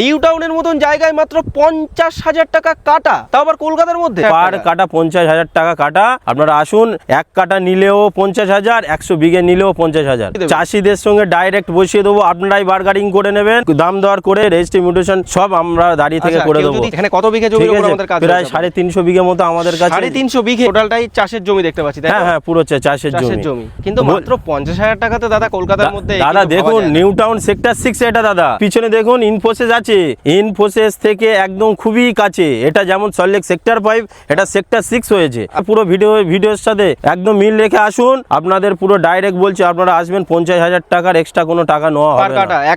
New টাউনের মতন জায়গায় মাত্র পঞ্চাশ হাজার টাকা কাটা। তাও আবার কলকাতার মধ্যে? পার কাটা পঞ্চাশ হাজার টাকা কাটা। আপনারা আসুন এক কাটা নিলেও পঞ্চাশ হাজার একশো বিঘে নিলেও পঞ্চাশ হাজার। চাষিদের সঙ্গে ডাইরেক্ট বসিয়ে দেবো আপনারাই বার্গারিং করে নেবেন। দাম দর করে রেজিস্ট্রি মিউটেশন সব আমরা দাঁড়িয়ে থেকে আচ্ছা, করে দেবো। এখানে কত বিঘে জমি আমাদের প্রায় সাড়ে তিনশো বিঘে মতো আমাদের কাছে সাড়ে তিনশো বিঘে টোটালটাই চাষের জমি দেখতে পাচ্ছি হ্যাঁ হ্যাঁ পুরো চাষের চাষের জমি। কিন্তু মাত্র পঞ্চাশ হাজার টাকাতে দাদা কলকাতার মধ্যে দাদা দেখুন নিউ টাউন সেক্টর সিক্স এটা দাদা। পিছনে দেখুন ইনফোসিস আছে ইনফোসিস থেকে একদম খুবই কাছে। এটা যেমন সল্লেক সেক্টর ফাইভ এটা সেক্টর সিক্স হয়েছে। পুরো ভিডিও ভিডিওর সাথে একদম মিল রেখে আসুন। আপনাদের পুরো ডাইরেক্ট বলছে আপনারা আসবেন পঞ্চাশ হাজার টাকার এক্সট্রা কোনো টাকা নেওয়া হবে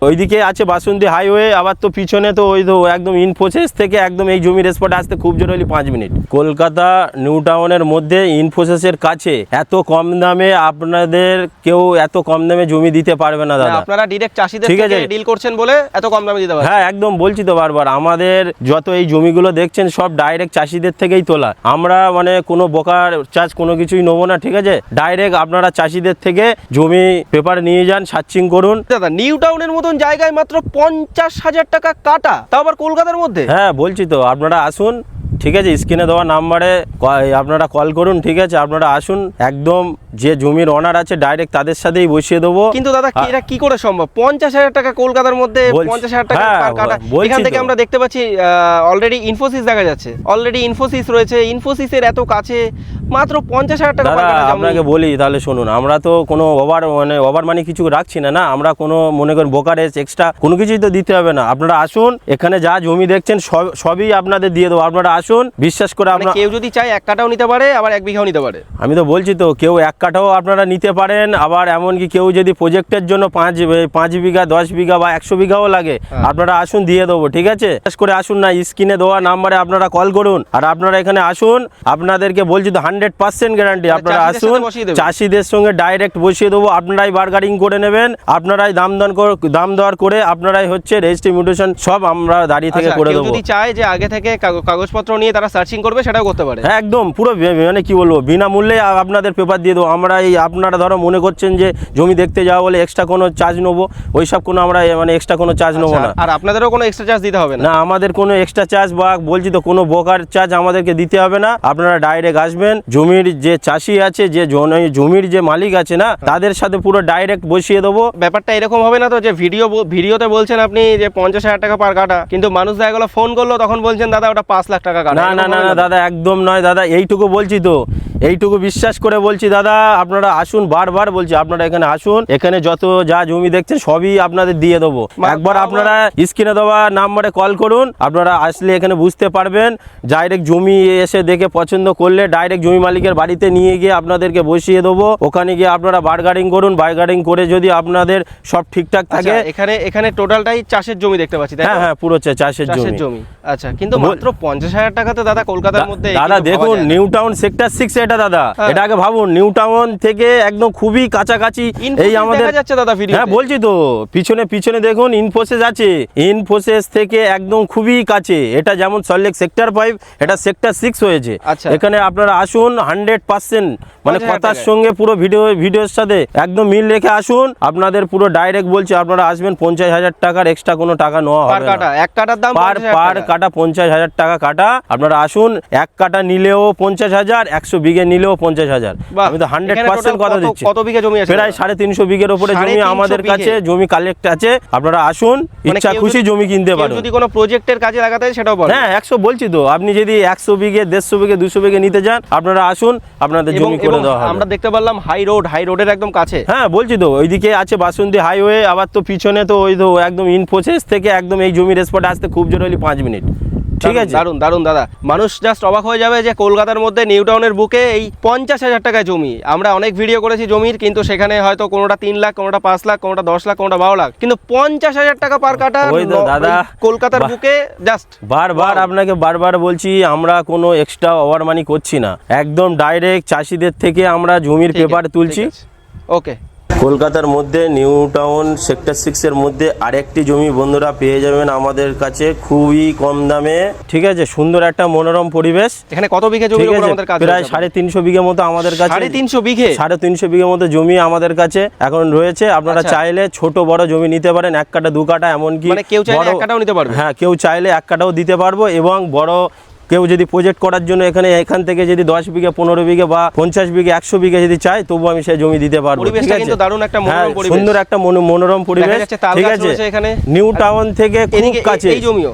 ওইদিকে আছে বাসন্তী হাইওয়ে আবার তো পিছনে তো ওই তো একদম ইনফোসিস থেকে একদম এই জমির স্পটে আসতে খুব জোর হলে পাঁচ মিনিট কলকাতা নিউ টাউনের মধ্যে ইনফোসিসের কাছে এত কম দামে আপনাদের কেউ এত কম দামে জমি দিতে পারবে না দাদা। আপনারা ডিরেক্ট চাষিদের ঠিক আছে। ডিল করছেন বলে এত কম দামে দিতে পারছেন। হ্যাঁ একদম বলছি তো বারবার আমাদের যত এই জমিগুলো দেখছেন সব ডাইরেক্ট চাষিদের থেকেই তোলা। আমরা মানে কোনো বোকার চাষ কোনো কিছুই নেব না ঠিক আছে? ডাইরেক্ট আপনারা চাষিদের থেকে জমি পেপার নিয়ে যান সার্চিং করুন। দাদা নিউ টাউনের মতন জায়গায় মাত্র পঞ্চাশ হাজার টাকা কাটা তাও আবার কলকাতার মধ্যে? হ্যাঁ বলছি তো আপনারা আসুন ঠিক আছে স্ক্রিনে দেওয়া নাম্বারে আপনারা কল করুন ঠিক আছে? আপনারা আসুন একদম যে জমির অনার আছে ডাইরেক্ট তাদের সাথেই বসিয়ে দেবো। কিন্তু দাদা কি- এটা কি করে সম্ভব? পঞ্চাশ হাজার টাকা কলকাতার মধ্যে পঞ্চাশ হাজার টাকা হ্যাঁ, এখান থেকে আমরা দেখতে পাচ্ছি অলরেডি ইনফোসিস দেখা যাচ্ছে। অলরেডি ইনফোসিস রয়েছে। ইনফোসিসের এত কাছে মাত্র পঞ্চাশ হাজার টাকা আপনাকে বলি তাহলে শুনুন আমরা তো কোনো ওভার মানে ওভার মানি কিছু রাখছি না না? আমরা কোনো মনে করেন বোকারেজ এক্সট্রা কোনো কিছুই তো দিতে হবে না। আপনারা আসুন এখানে যা জমি দেখছেন সব সবই আপনাদের দিয়ে দেবো। আপনারা আসুন বিশ্বাস করে মানে আপনার কেউ যদি চায় এক কাটাও নিতে পারে আবার এক বিঘাও নিতে পারে। আমি তো বলছি তো কেউ এক কাঠাও আপনারা নিতে পারেন আবার এমনকি কেউ যদি প্রজেক্টের জন্য পাঁচ পাঁচ বিঘা দশ বিঘা বা একশো বিঘাও লাগে হ্যাঁ। আপনারা আসুন দিয়ে দেবো ঠিক আছে? বিশ্বাস করে আসুন না স্ক্রিনে দেওয়া নাম্বারে আপনারা কল করুন আর আপনারা এখানে আসুন আপনাদেরকে বলছি তো হান্ড্রেড পার্সেন্ট গ্যারান্টি। মানে আপনারা চাষিদের আসুন চাষিদের সঙ্গে ডাইরেক্ট বসিয়ে দেবো আপনারাই বার্গারিং করে নেবেন আপনারাই দাম দান দাম দর করে আপনারাই হচ্ছে রেজিস্ট্রি মিউটেশন সব আমরা দাঁড়িয়ে থেকে আচ্ছা, করে দেবো। যদি চায় যে আগে থেকে কাগজপত্র নিয়ে তারা সার্চিং করবে সেটাও করতে পারে। হ্যাঁ একদম পুরো মানে কি বলব বিনামূল্যে আপনাদের পেপার দিয়ে দেবো। আমরা এই আপনারা ধরো মনে করছেন যে জমি দেখতে যাওয়া বলে এক্সট্রা কোনো চার্জ নেব ওই সব কোনো আমরা মানে এক্সট্রা কোনো চার্জ নেব আচ্ছা, না। আর আপনাদেরও কোনো এক্সট্রা চার্জ দিতে হবে না? না আমাদের কোনো এক্সট্রা চার্জ বা বলছি তো কোনো বোকার চার্জ আমাদেরকে দিতে হবে না। আপনারা ডাইরেক্ট আসবেন জমির যে চাষি আছে যে জমির যে মালিক আছে না তাদের সাথে পুরো ডাইরেক্ট বসিয়ে দেবো। ব্যাপারটা এরকম হবে না তো যে ভিডিও ভিডিওতে বলছেন আপনি যে পঞ্চাশ হাজার টাকা পার কাটা কিন্তু মানুষ দেখা গেলো ফোন করল তখন বলছেন দাদা ওটা পাঁচ লাখ টাকা কাটা না না না দাদা একদম নয় দাদা এইটুকু বলছি তো। এইটুকু বিশ্বাস করে বলছি দাদা আপনারা আসুন বারবার বলছি আপনারা এখানে আসুন এখানে যত যা জমি দেখছেন সবই আপনাদের দিয়ে দেবো। একবার আপনারা স্ক্রিনে দেওয়া নাম্বারে কল করুন আপনারা আসলে এখানে বুঝতে পারবেন ডাইরেক্ট জমি এসে দেখে পছন্দ করলে ডাইরেক্ট জমি মালিকের বাড়িতে নিয়ে গিয়ে আপনাদেরকে বসিয়ে দেবো। ওখানে গিয়ে আপনারা বার্গারিং করুন বার্গারিং করে যদি আপনাদের সব ঠিকঠাক আচ্ছা, থাকে। এখানে এখানে টোটালটাই চাষের জমি দেখতে পাচ্ছি হ্যাঁ হ্যাঁ পুরো চাষের চাষের জমি। জমি। আচ্ছা কিন্তু মাত্র পঞ্চাশ হাজার টাকাতে দাদা কলকাতার মধ্যে দাদা দেখুন নিউ টাউন সেক্টর সিক্স এটা দাদা হ্যাঁ। এটা আগে ভাবুন নিউ টাউন থেকে একদম খুবই কাছাকাছি এই আমাদের দেখা যাচ্ছে দাদা। হ্যাঁ বলছি তো পিছনে পিছনে দেখুন ইনফোসিস আছে। ইনফোসিস থেকে একদম খুবই কাছে। এটা যেমন সল্লেক সেক্টর ফাইভ এটা সেক্টর সিক্স হয়েছে। আচ্ছা। এখানে আপনারা আসুন হান্ড্রেড পার্সেন্ট মানে কথার সঙ্গে পুরো ভিডিও ভিডিওর সাথে একদম মিল রেখে আসুন। আপনাদের পুরো ডাইরেক্ট বলছি আপনারা আসবেন পঞ্চাশ হাজার টাকার এক্সট্রা কোনো টাকা নেওয়া হবে এক কাটার দাম পার পার কাটা পঞ্চাশ হাজার টাকা কাটা। আপনারা আসুন এক কাটা নিলেও পঞ্চাশ হাজার একশো বিঘে নিলেও পঞ্চাশ হাজার। আমি তো হান্ড্রেড পার্সেন্ট কথা দিচ্ছি। কত বিঘা জমি আছে প্রায় সাড়ে তিনশো বিঘের সাড়ে জমি আমাদের কাছে জমি কালেক্ট আছে। আপনারা আসুন মানে ইচ্ছা খুশি জমি কিনতে পারেন যদি কোনো প্রজেক্টের কাজে লাগাতে হয় সেটাও বলে। হ্যাঁ একশো বলছি তো। আপনি যদি একশো বিঘে দেড়শো বিঘে দুশো বিঘে নিতে চান আপনারা আসুন আপনাদের জমি করে দেওয়া হবে। আমরা দেখতে পারলাম হাই রোড হাই রোডের একদম কাছে। হ্যাঁ বলছি তো ওইদিকে আছে বাসন্তী হাইওয়ে আবার তো পিছনে তো ওই তো একদম ইনফোসিস থেকে একদম এই জমির স্পটে আসতে খুব জোর হলে পাঁচ মিনিট ঠিক আছে? দারুণ দারুণ দাদা। মানুষ জাস্ট অবাক হয়ে যাবে যে কলকাতার মধ্যে নিউ টাউনের বুকে এই পঞ্চাশ হাজার টাকায় জমি। আমরা অনেক ভিডিও করেছি জমির কিন্তু সেখানে হয়তো কোনোটা তিন লাখ কোনোটা পাঁচ লাখ কোনোটা দশ লাখ কোনোটা বারো লাখ। কিন্তু পঞ্চাশ হাজার টাকা পার কাটা দাদা। কলকাতার বুকে জাস্ট বারবার আপনাকে বারবার বলছি আমরা কোনো এক্সট্রা ওভার মানি করছি না। একদম ডাইরেক্ট চাষিদের থেকে আমরা জমির পেপার তুলছি। ওকে কলকাতার মধ্যে নিউ টাউন সেক্টর সিক্সের মধ্যে আরেকটি জমি বন্ধুরা পেয়ে যাবেন আমাদের কাছে খুবই কম দামে। ঠিক আছে সুন্দর একটা মনোরম পরিবেশ। এখানে কত বিঘা আমাদের কাজ প্রায় সাড়ে তিনশো বিঘে মতো আমাদের কাছে সাড়ে তিনশো বিঘে? সাড়ে তিনশো বিঘে মতো জমি আমাদের কাছে এখন রয়েছে। আপনারা আচ্ছা। চাইলে ছোট বড় জমি নিতে পারেন এক কাটা দু কাটা এমনকি মানে কেউ চাইলে এক কাটাও নিতে পারবে? হ্যাঁ কেউ চাইলে এক কাটাও দিতে পারব এবং বড় কেউ যদি প্রজেক্ট করার জন্য এখানে এখান থেকে যদি দশ বিঘে পনেরো বিঘে বা পঞ্চাশ বিঘে একশো বিঘে যদি চাই তবু আমি সেই জমি দিতে পারব ঠিক আছে দারুণ একটা মনোরম হ্যাঁ, পরিবেশ। সুন্দর একটা মনো- মনোরম পরিবেশ ঠিক আছে এখানে। নিউ টাউন থেকে খুব কাছে?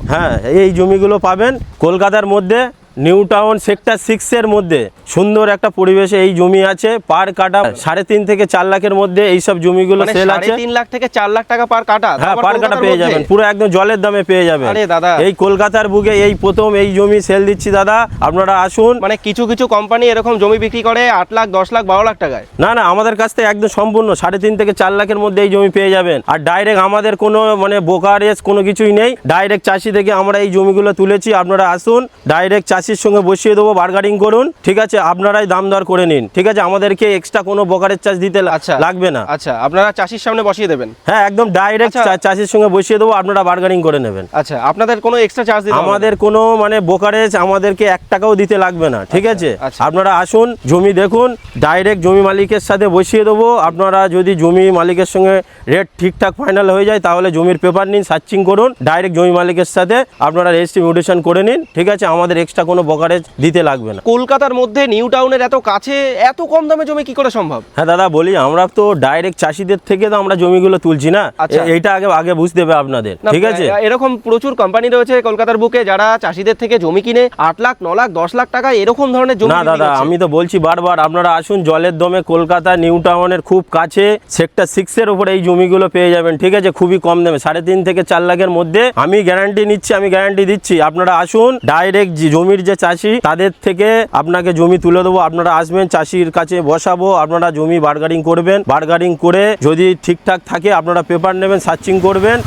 হ্যাঁ এই জমিগুলো পাবেন কলকাতার মধ্যে নিউ টাউন সেক্টর সিক্স এর মধ্যে। সুন্দর একটা পরিবেশে এই জমি আছে পার কাটা সাড়ে তিন থেকে চার লাখের মধ্যে এইসব জমিগুলো মানে সেল আছে। তিন লাখ থেকে চার লাখ টাকা পার কাটা। হ্যাঁ পার কাটা পেয়ে যাবেন পুরো একদম জলের দামে পেয়ে যাবেন। আরে দাদা। এই কলকাতার বুকে এই প্রথম এই জমি সেল দিচ্ছি দাদা আপনারা আসুন। মানে কিছু কিছু কোম্পানি এরকম জমি বিক্রি করে আট লাখ দশ লাখ বারো লাখ টাকায়। না না আমাদের কাছ থেকে একদম সম্পূর্ণ সাড়ে তিন থেকে চার লাখের মধ্যে এই জমি পেয়ে যাবেন। আর ডাইরেক্ট আমাদের কোনো মানে বোকারেজ কোনো কিছুই নেই। ডাইরেক্ট চাষি থেকে আমরা এই জমিগুলো তুলেছি আপনারা আসুন। ডাইরেক্ট চাষির সঙ্গে বসিয়ে দেবো বার্গারিং করুন ঠিক আছে? আপনারাই দাম দর করে নিন ঠিক আছে? আমাদেরকে এক্সট্রা কোনো বোকারের চার্জ দিতে আচ্ছা। লাগবে না। আচ্ছা আপনারা চাষির সামনে বসিয়ে দেবেন? হ্যাঁ একদম ডাইরেক্ট আচ্ছা। চাষির সঙ্গে বসিয়ে দেবো আপনারা বার্গারিং করে নেবেন। আচ্ছা আপনাদের কোনো এক্সট্রা চার্জ দিতে আমাদের কোনো মানে বোকারেজ আমাদেরকে এক টাকাও দিতে লাগবে না ঠিক আছে? আচ্ছা। আপনারা আসুন জমি দেখুন ডাইরেক্ট জমি মালিকের সাথে বসিয়ে দেবো আপনারা যদি জমি মালিকের সঙ্গে রেট ঠিকঠাক ফাইনাল হয়ে যায় তাহলে জমির পেপার নিন সার্চিং করুন ডাইরেক্ট জমি মালিকের সাথে আপনারা রেজিস্ট্রি মিউটেশন করে নিন ঠিক আছে? আমাদের এক্সট্রা কোনো বোকারেজ দিতে লাগবে না। কলকাতার মধ্যে নিউ টাউনের এত কাছে এত কম দামে জমি কি করে সম্ভব? হ্যাঁ দাদা বলি আমরা তো ডাইরেক্ট চাষিদের থেকে তো আমরা জমিগুলো তুলছি না। আচ্ছা। এইটা আগে আগে বুঝতে হবে আপনাদের ঠিক আছে? এরকম প্রচুর কোম্পানি রয়েছে কলকাতার বুকে যারা চাষিদের থেকে জমি কিনে আট লাখ ন লাখ দশ লাখ টাকা এরকম ধরনের জমি না দাদা আমি তো বলছি বারবার আপনারা আসুন জলের দমে কলকাতা নিউ টাউনের খুব কাছে সেক্টর সিক্স এর উপরে এই জমিগুলো পেয়ে যাবেন ঠিক আছে? খুবই কম দামে সাড়ে তিন থেকে চার লাখের মধ্যে আমি গ্যারান্টি নিচ্ছি আমি গ্যারান্টি দিচ্ছি আপনারা আসুন ডাইরেক্ট জমির যে চাষি, তাদের থেকে আপনাকে জমি তুলে দেবো। আপনারা আসবেন, চাষির কাছে বসাবো। আপনারা জমি বার্গারিং করবেন। বার্গারিং করে যদি ঠিকঠাক থাকে, আপনারা পেপার নেবেন সার্চিং করবেন।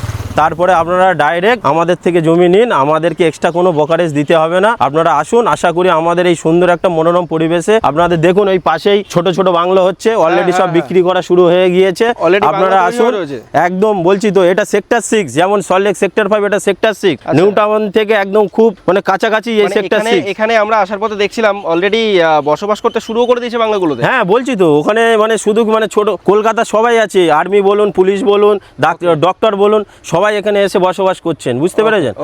তারপরে আপনারা ডাইরেক্ট আমাদের থেকে জমি নিন আমাদেরকে এক্সট্রা কোনো বকারেজ দিতে হবে না। আপনারা আসুন আশা করি আমাদের এই সুন্দর একটা মনোরম পরিবেশে আপনাদের দেখুন ওই পাশেই ছোট ছোট বাংলো হচ্ছে অলরেডি হ্যাঁ, সব হ্যাঁ। বিক্রি করা শুরু হয়ে গিয়েছে। আপনারা আসুন একদম বলছি তো এটা সেক্টর সিক্স যেমন সল্লেক সেক্টর ফাইভ এটা সেক্টর সিক্স। নিউ টাউন থেকে একদম খুব মানে কাছাকাছি এই মানে সেক্টর সিক্স এখানে আমরা আসার পথে দেখছিলাম অলরেডি বসবাস করতে শুরু করে দিয়েছে বাংলাগুলোতে। হ্যাঁ বলছি তো ওখানে মানে শুধু মানে ছোট কলকাতা সবাই আছে আর্মি বলুন পুলিশ বলুন ডাক্তার ডক্টর বলুন সবাই এখানে এসে বসবাস করছেন বুঝতে পেরেছেন.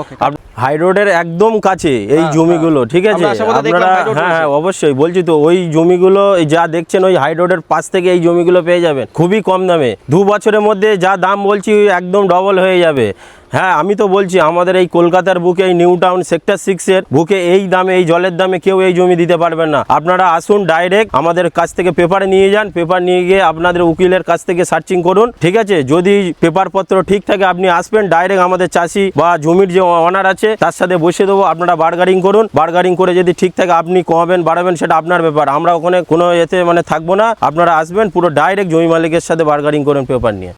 হাই রোডের একদম কাছে এই হ্যাঁ, জমিগুলো ঠিক আছে? আপনারা হ্যাঁ হ্যাঁ অবশ্যই বলছি তো ওই জমিগুলো যা দেখছেন ওই হাই রোডের পাশ থেকে এই জমিগুলো পেয়ে যাবেন। খুবই কম দামে। দু বছরের মধ্যে যা দাম বলছি একদম ডবল হয়ে যাবে। হ্যাঁ আমি তো বলছি, আমাদের এই কলকাতার বুকে, এই নিউ টাউন সেক্টর সিক্সের বুকে, এই দামে, এই জলের দামে কেউ এই জমি দিতে পারবেন না। আপনারা আসুন ডাইরেক্ট আমাদের কাছ থেকে পেপার নিয়ে যান পেপার নিয়ে গিয়ে আপনাদের উকিলের কাছ থেকে সার্চিং করুন, ঠিক আছে? যদি পেপারপত্র ঠিক থাকে, আপনি আসবেন ডাইরেক্ট আমাদের চাষি বা জমির যে অনার আছে, তার সাথে বসে দেবো, আপনারা বার্গারিং করুন। বার্গারিং করে যদি ঠিক থাকে, আপনি কমাবেন, বাড়াবেন, সেটা আপনার ব্যাপার। আমরা ওখানে কোনো এতে মানে থাকব না। আপনারা আসবেন, পুরো ডাইরেক্ট জমি মালিকের সাথে বার্গারিং করেন পেপার নিয়ে।